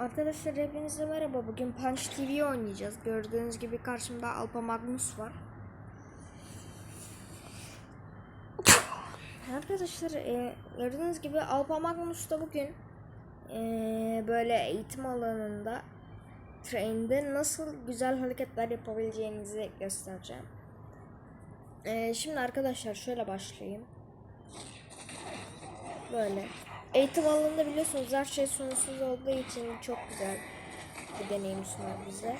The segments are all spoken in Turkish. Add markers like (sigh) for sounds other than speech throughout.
Arkadaşlar hepinize merhaba. Bugün Punch TV oynayacağız. Gördüğünüz gibi karşımda Alpa Magnus var. Arkadaşlar e, gördüğünüz gibi Alpa Magnus da bugün e, böyle eğitim alanında train'de nasıl güzel hareketler yapabileceğinizi göstereceğim. E, şimdi arkadaşlar şöyle başlayayım. Böyle. Eğitim alanında biliyorsunuz her şey sonsuz olduğu için çok güzel bir deneyim sunar bize.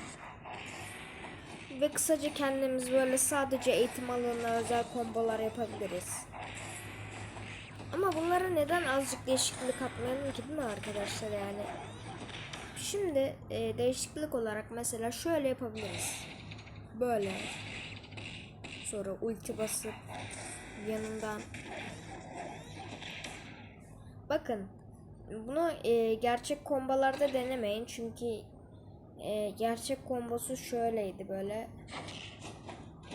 Ve kısaca kendimiz böyle sadece eğitim alanına özel kombolar yapabiliriz. Ama bunlara neden azıcık değişiklik katmayalım ki değil mi arkadaşlar yani? Şimdi e, değişiklik olarak mesela şöyle yapabiliriz. Böyle. Sonra ulti basıp yanından Bakın bunu e, gerçek kombalarda denemeyin çünkü e, gerçek kombosu şöyleydi böyle.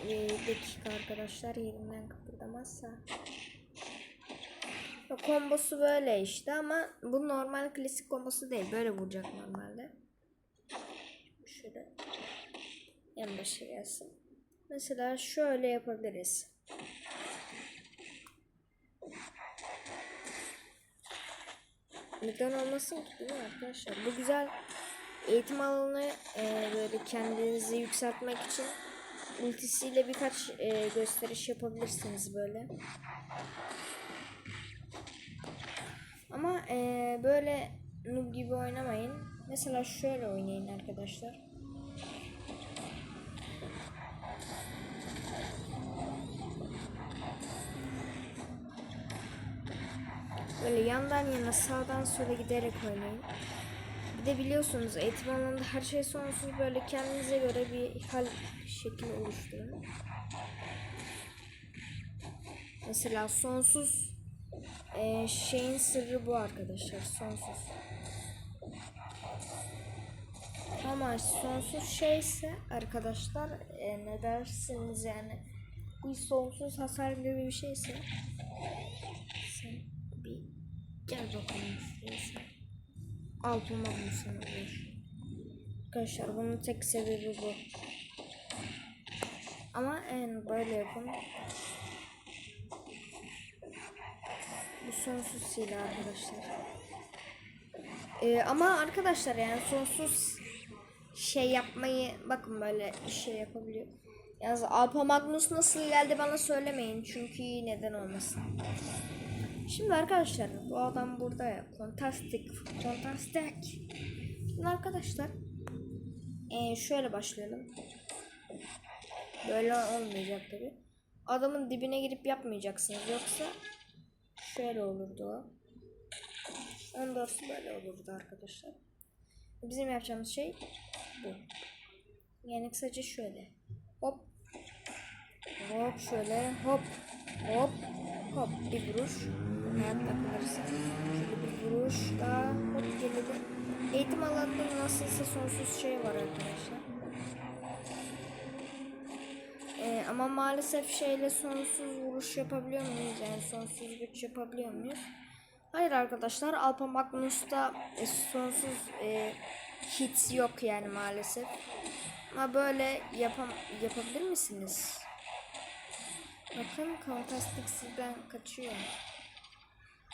E, dakika arkadaşlar yerimden kıpırdamazsa. Kombosu böyle işte ama bu normal klasik kombosu değil. Böyle vuracak normalde. Şöyle en başa gelsin. Mesela şöyle yapabiliriz. Neden olmasın ki değil mi arkadaşlar? Bu güzel eğitim alanını e, böyle kendinizi yükseltmek için ultisiyle birkaç e, gösteriş yapabilirsiniz böyle. Ama e, böyle noob gibi oynamayın. Mesela şöyle oynayın arkadaşlar. Böyle yandan yana sağdan sola giderek oynayın. Bir de biliyorsunuz eğitim alanında her şey sonsuz böyle kendinize göre bir hal şekil oluşturun. Mesela sonsuz e, şeyin sırrı bu arkadaşlar sonsuz. Ama sonsuz şeyse arkadaşlar e, ne dersiniz yani bir sonsuz hasar gibi bir şeyse gel bakalım şuraya Altıma olur. Arkadaşlar bunun tek sebebi bu. Ama en böyle yapın. Bu sonsuz silah arkadaşlar. Ee, ama arkadaşlar yani sonsuz şey yapmayı bakın böyle şey yapabiliyor. Yalnız Alpa Magnus nasıl geldi bana söylemeyin çünkü neden olmasın. Şimdi arkadaşlar bu adam burada ya. Fantastic. Fantastic. Şimdi arkadaşlar ee, şöyle başlayalım. Böyle olmayacak tabi. Adamın dibine girip yapmayacaksınız yoksa şöyle olurdu o. Ondan doğrusu böyle olurdu arkadaşlar. Bizim yapacağımız şey bu. Yani kısaca şöyle. Hop. Hop şöyle hop. Hop. Hop bir vuruş. Hayatta kalırsın. Şöyle bir vuruş daha hop gelelim. Eğitim alanında nasılsa sonsuz şey var arkadaşlar. Ee, ama maalesef şeyle sonsuz vuruş yapabiliyor muyuz? Yani sonsuz güç yapabiliyor muyuz? Hayır arkadaşlar Alpa Magnus'ta e, sonsuz e, hits yok yani maalesef. Ama böyle yapam yapabilir misiniz? Bakın Fantastic sizden kaçıyor.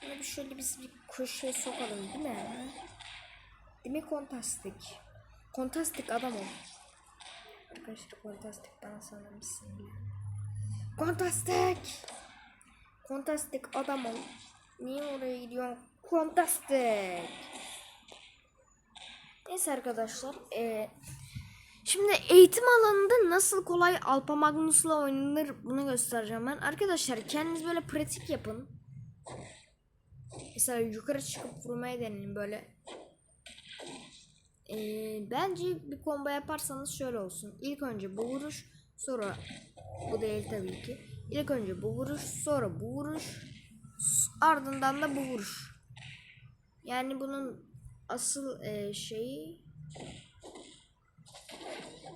Bir şöyle biz bir köşeye sokalım değil mi? Değil mi Fantastic? Fantastic adam ol. Arkadaşlar Fantastic bana sanırmışsın bile. Fantastic! Fantastic adam ol. Niye oraya gidiyorsun? Fantastic! Neyse arkadaşlar. Eee Şimdi eğitim alanında nasıl kolay Alpa Magnus'la oynanır bunu göstereceğim ben. Arkadaşlar kendiniz böyle pratik yapın. Mesela yukarı çıkıp vurmaya deneyin böyle. Ee, bence bir combo yaparsanız şöyle olsun. İlk önce bu vuruş sonra bu değil tabii ki. İlk önce bu vuruş sonra bu vuruş ardından da bu vuruş. Yani bunun asıl e, şeyi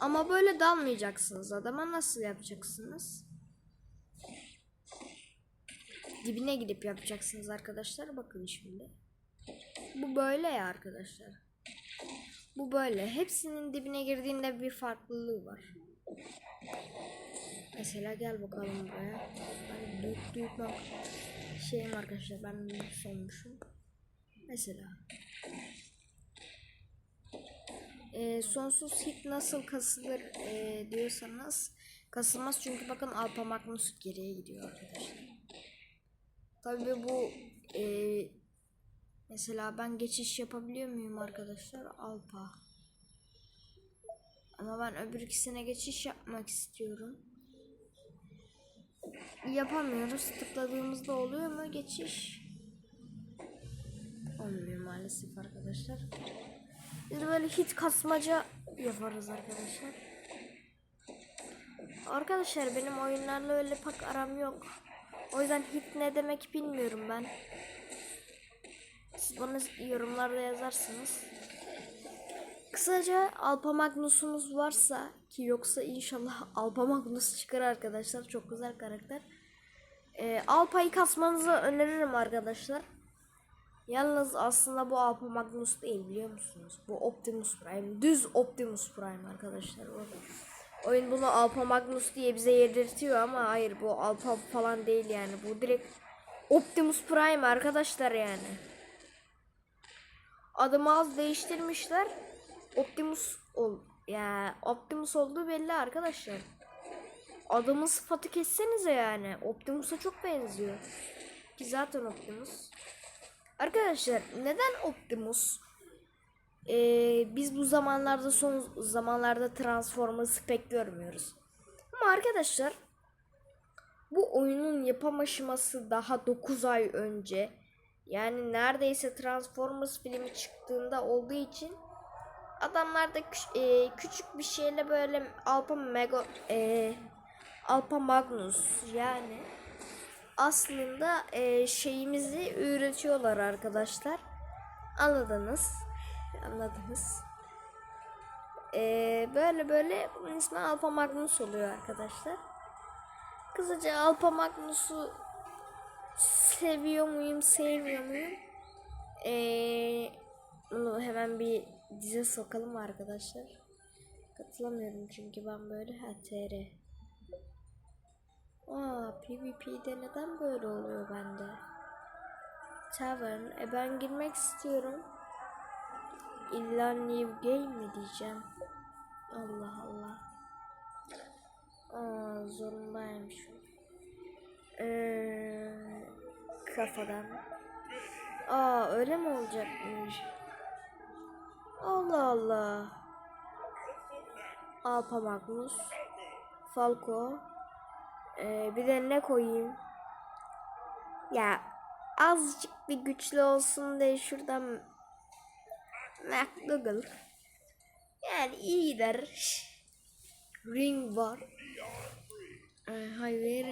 ama böyle dalmayacaksınız adama nasıl yapacaksınız? Dibine gidip yapacaksınız arkadaşlar. Bakın şimdi. Bu böyle ya arkadaşlar. Bu böyle. Hepsinin dibine girdiğinde bir farklılığı var. Mesela gel bakalım buraya. Ben büyük büyük bak şeyim arkadaşlar ben sonmuşum. Mesela. Ee, sonsuz hit nasıl kasılır ee, diyorsanız kasılmaz çünkü bakın Alpa Magnus geriye gidiyor arkadaşlar. Tabii bu ee, mesela ben geçiş yapabiliyor muyum arkadaşlar Alpa? Ama ben öbür ikisine geçiş yapmak istiyorum. Yapamıyoruz. Tıkladığımızda oluyor mu geçiş? Olmuyor maalesef arkadaşlar. Biz böyle hit kasmaca yaparız arkadaşlar. Arkadaşlar benim oyunlarla öyle pek aram yok. O yüzden hit ne demek bilmiyorum ben. Siz bana yorumlarda yazarsınız. Kısaca Alpa Magnus'unuz varsa ki yoksa inşallah (laughs) Alpa Magnus çıkar arkadaşlar. Çok güzel karakter. Ee, Alpa'yı kasmanızı öneririm arkadaşlar. Yalnız aslında bu Alpha Magnus değil biliyor musunuz? Bu Optimus Prime. Düz Optimus Prime arkadaşlar. O- Oyun bunu Alpha Magnus diye bize yedirtiyor ama hayır bu Alpha falan değil yani. Bu direkt Optimus Prime arkadaşlar yani. Adımı az değiştirmişler. Optimus ol ya Optimus olduğu belli arkadaşlar. Adamın sıfatı kessenize yani. Optimus'a çok benziyor. Ki zaten Optimus. Arkadaşlar neden Optimus? Ee, biz bu zamanlarda son zamanlarda Transformers'ı pek görmüyoruz. Ama arkadaşlar bu oyunun yapım aşaması daha 9 ay önce yani neredeyse Transformers filmi çıktığında olduğu için adamlar da küç- e, küçük bir şeyle böyle Alpha Mega e, Alpha Magnus yani aslında e, şeyimizi üretiyorlar arkadaşlar. Anladınız. Anladınız. E, böyle böyle bunun ismi Alpha Magnus oluyor arkadaşlar. Kısaca Alpha Magnus'u seviyor muyum, sevmiyor muyum? E, bunu hemen bir dize sokalım arkadaşlar. Katılamıyorum çünkü ben böyle ha TR. Aa PvP'de neden böyle oluyor bende? Tavern. E ben girmek istiyorum. İlla new game mi diyeceğim? Allah Allah. Aa zorundaymış. Ee, kafadan. Aa öyle mi olacakmış? Allah Allah. Alpa Magnus. Falco. Ee, bir de ne koyayım? Ya azıcık bir güçlü olsun diye şuradan McDougal. Yani iyi gider. Ring var. Ee, hayır.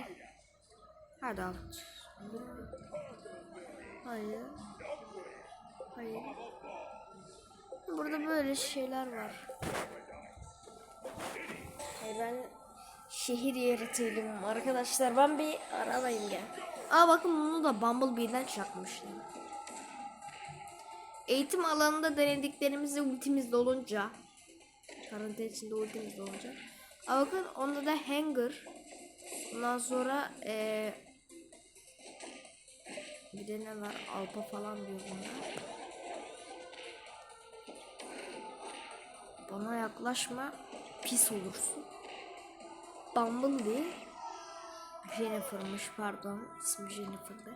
Hadi al. Hayır. Hayır. Burada böyle şeyler var. Hayır ben şehir yaratıyordum arkadaşlar. Ben bir arabayım ya. Aa bakın bunu da Bumblebee'den çakmışlar. Eğitim alanında denediklerimizi ultimiz dolunca karantina içinde ultimiz dolunca. Aa bakın onda da hanger. Ondan sonra eee bir de ne var? Alpa falan diyor bunlar. Bana yaklaşma. Pis olursun. Bumblebee. Jennifer'mış pardon. İsmi Jennifer'dı.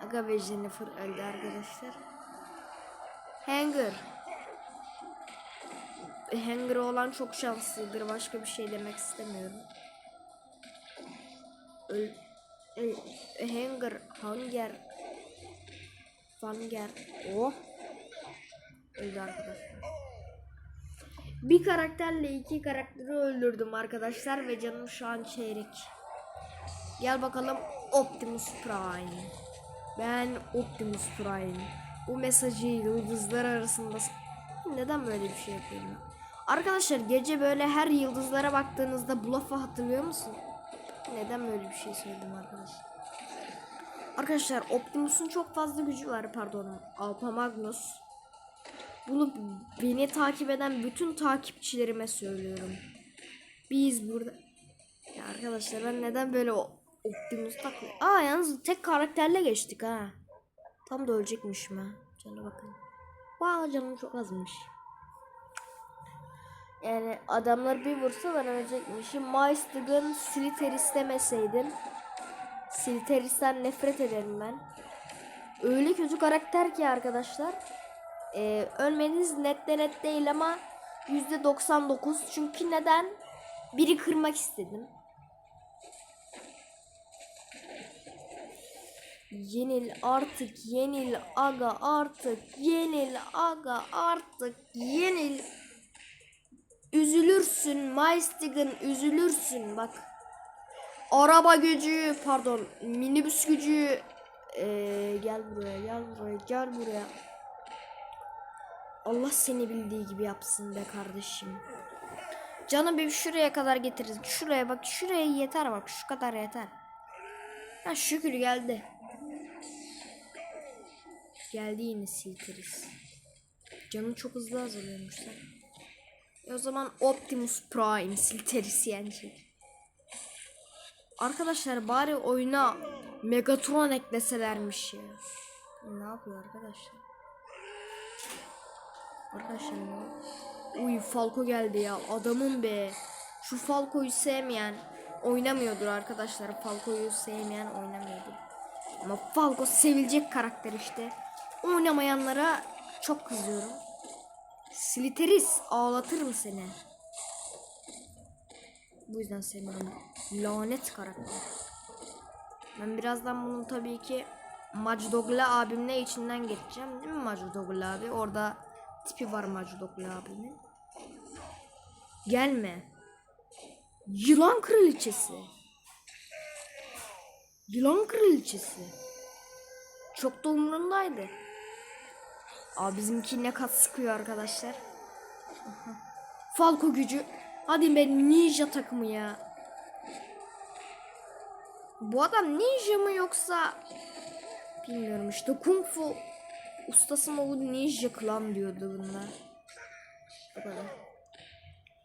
Aga ve Jennifer öldü arkadaşlar. Hanger. Hanger olan çok şanslıdır. Başka bir şey demek istemiyorum. Öl Hanger. Hanger. Hanger. Oh. Öldü arkadaşlar. Bir karakterle iki karakteri öldürdüm arkadaşlar ve canım şu an çeyrek. Gel bakalım Optimus Prime. Ben Optimus Prime. Bu mesajı yıldızlar arasında neden böyle bir şey yapıyorum? ya? Arkadaşlar gece böyle her yıldızlara baktığınızda bu lafı hatırlıyor musun? Neden böyle bir şey söyledim arkadaşlar? Arkadaşlar Optimus'un çok fazla gücü var pardon. Alpha Magnus. Bunu beni takip eden bütün takipçilerime söylüyorum. Biz burada... Ya arkadaşlar ben neden böyle o Optimus taklı... Aa yalnız tek karakterle geçtik ha. Tam da ölecekmişim ha. Cana bakın. Vay canım çok azmış. Yani adamlar bir vursa ben ölecekmişim. Maestig'ın Slither istemeseydim. Slither'isten nefret ederim ben. Öyle kötü karakter ki arkadaşlar. Ee, ölmeniz net de net değil ama %99. Çünkü neden? Biri kırmak istedim. Yenil artık yenil aga artık yenil aga artık yenil. Üzülürsün Maestig'in üzülürsün bak. Araba gücü pardon minibüs gücü Ee, gel buraya gel buraya gel buraya. Allah seni bildiği gibi yapsın be kardeşim. Canım bir şuraya kadar getiririz. Şuraya bak şuraya yeter bak şu kadar yeter. Ha şükür geldi. Geldi yine silteriz. Canım çok hızlı azalıyormuş sen. E o zaman Optimus Prime silterisi yenecek. Arkadaşlar bari oyuna Megatron ekleselermiş ya. Ne yapıyor arkadaşlar? Arkadaşlar ya. Uy Falco geldi ya. Adamın be. Şu Falco'yu sevmeyen oynamıyordur arkadaşlar. Falco'yu sevmeyen oynamıyordur. Ama Falco sevilecek karakter işte. Oynamayanlara çok kızıyorum. Sliteris ağlatırım seni. Bu yüzden sevmiyorum. Lanet karakter. Ben birazdan bunun tabii ki Macdogla abimle içinden geçeceğim değil mi Macdogla abi? Orada tipi var Macdogla abimin. Gelme. Yılan kraliçesi. Yılan kraliçesi. Çok da umurundaydı. Aa bizimki ne kat sıkıyor arkadaşlar. Aha. Falco gücü. Hadi be ninja takımı ya. Bu adam ninja mı yoksa bilmiyorum işte kung fu ustası mı bu ninja klan diyordu bunlar. Bu kadar.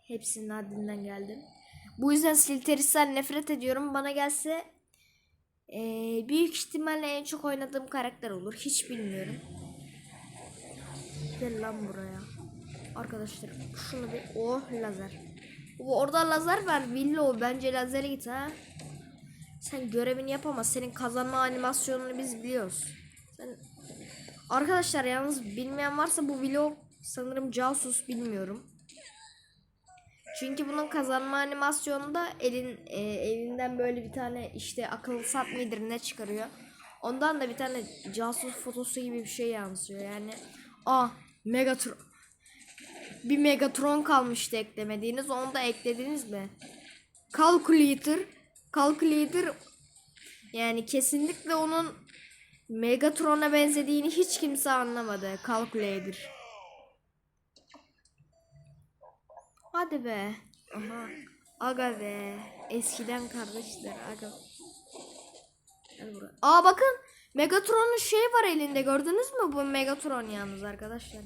Hepsinin adından geldim. Bu yüzden Silteris'ten nefret ediyorum. Bana gelse eee, büyük ihtimalle en çok oynadığım karakter olur. Hiç bilmiyorum. Gel lan buraya. Arkadaşlar şunu bir oh lazer. Orada lazer var. Willow bence lazere git ha. Sen görevini yapamaz. Senin kazanma animasyonunu biz biliyoruz. Sen... Arkadaşlar yalnız bilmeyen varsa bu vlog sanırım casus bilmiyorum. Çünkü bunun kazanma animasyonunda elin e, elinden böyle bir tane işte akıllı sat mıdır ne çıkarıyor. Ondan da bir tane casus fotosu gibi bir şey yansıyor. Yani ah Megatron bir Megatron kalmıştı eklemediğiniz. Onu da eklediniz mi? Calculator Calculator yani kesinlikle onun Megatron'a benzediğini hiç kimse anlamadı. Calculator. Hadi be. Aha. Aga be. Eskiden kardeşler. Aga. Aa bakın. Megatron'un şey var elinde. Gördünüz mü bu Megatron yalnız arkadaşlar.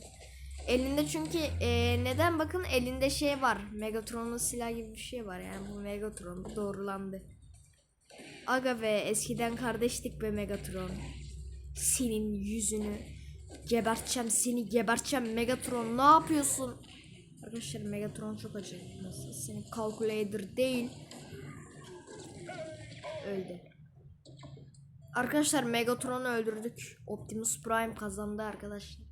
Elinde çünkü e, neden bakın elinde şey var. Megatron'un silah gibi bir şey var yani bu Megatron bu doğrulandı. Aga ve eskiden kardeştik be Megatron. Senin yüzünü geberteceğim seni geberteceğim Megatron ne yapıyorsun? Arkadaşlar Megatron çok acı. Nasıl? Senin calculator değil. Öldü. Arkadaşlar Megatron'u öldürdük. Optimus Prime kazandı arkadaşlar.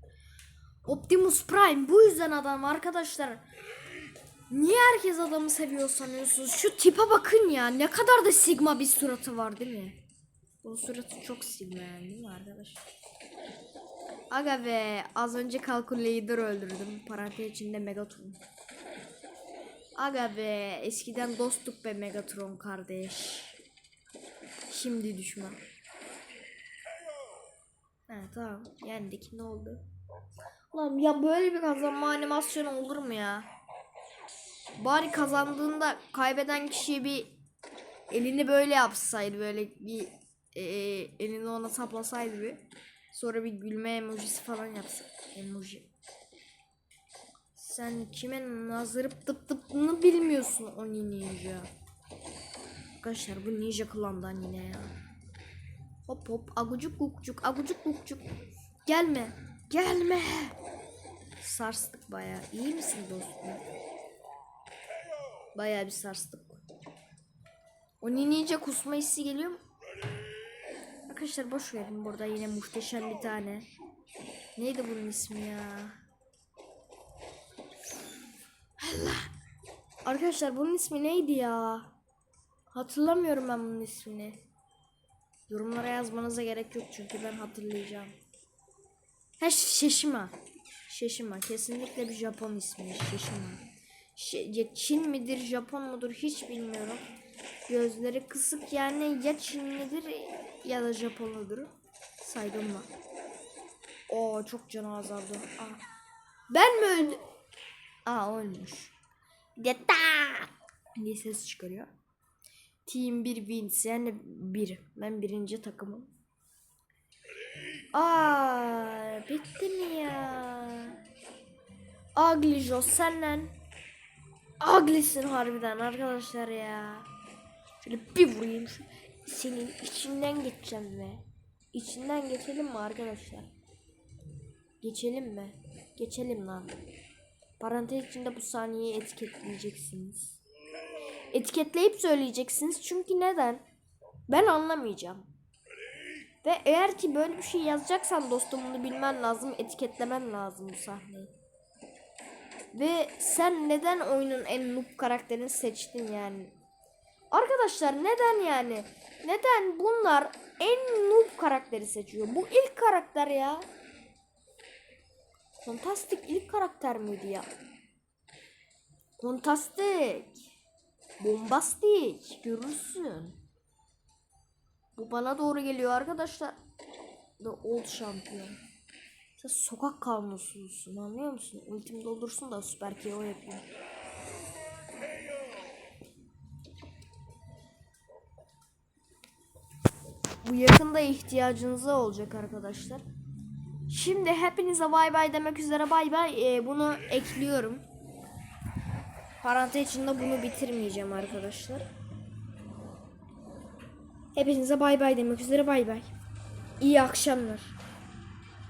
Optimus Prime bu yüzden adam arkadaşlar. Niye herkes adamı seviyor sanıyorsunuz? Şu tipe bakın ya. Ne kadar da sigma bir suratı var değil mi? Bunun suratı çok sigma yani değil mi arkadaşlar? Aga be az önce Calculator öldürdüm. Parantez içinde Megatron. Aga be eskiden dostluk be Megatron kardeş. Şimdi düşman. Ha tamam yendik ne oldu? Ulan ya böyle bir kazanma animasyonu olur mu ya? Bari kazandığında kaybeden kişiye bir elini böyle yapsaydı böyle bir e, elini ona saplasaydı bir sonra bir gülme emojisi falan yapsa emoji Sen kime nazırıp tıp tıpını bilmiyorsun o ninja. Arkadaşlar bu ninja klandan yine ya. Hop hop agucuk gukcuk agucuk gukcuk. Gelme. Gelme. Sarstık baya. İyi misin dostum? Baya bir sarstık. O ninja kusma hissi geliyor mu? Arkadaşlar boş verin burada yine muhteşem bir tane. Neydi bunun ismi ya? Allah. Arkadaşlar bunun ismi neydi ya? Hatırlamıyorum ben bunun ismini. Yorumlara yazmanıza gerek yok çünkü ben hatırlayacağım. Ha Şeşima. Şeşima kesinlikle bir Japon ismi Şeşima. Şe- ya Çin midir Japon mudur hiç bilmiyorum. Gözleri kısık yani ya Çinlidir ya da Japonludur. Saygım var. Oo çok canı azaldı. Aa. Ben mi öldüm? Aa ölmüş. Deta diye ses çıkarıyor. Team 1 wins yani 1. Ben birinci takımım. Aa bitti mi ya? Ugly Joe senden. Ugly'sin harbiden arkadaşlar ya. Şöyle bir vurayım şu. Senin içinden geçeceğim ve. İçinden geçelim mi arkadaşlar? Geçelim mi? Geçelim lan. Parantez içinde bu saniyeyi etiketleyeceksiniz. Etiketleyip söyleyeceksiniz çünkü neden? Ben anlamayacağım. Ve eğer ki böyle bir şey yazacaksan dostum bunu bilmen lazım, etiketlemen lazım bu sahneyi. Ve sen neden oyunun en noob karakterini seçtin yani? Arkadaşlar neden yani? Neden bunlar en noob karakteri seçiyor? Bu ilk karakter ya. Fantastik ilk karakter miydi ya? Fantastik. Bombastik. Görürsün. Bu bana doğru geliyor arkadaşlar. The Old Champion. Sen sokak kanunsusun anlıyor musun? Ultimi doldursun da süper KO yapıyor. Bu yakında ihtiyacınıza olacak arkadaşlar. Şimdi hepinize bay bay demek üzere bay bay. Ee, bunu ekliyorum. Parantez içinde bunu bitirmeyeceğim arkadaşlar. Hepinize bay bay demek üzere bay bay. İyi akşamlar.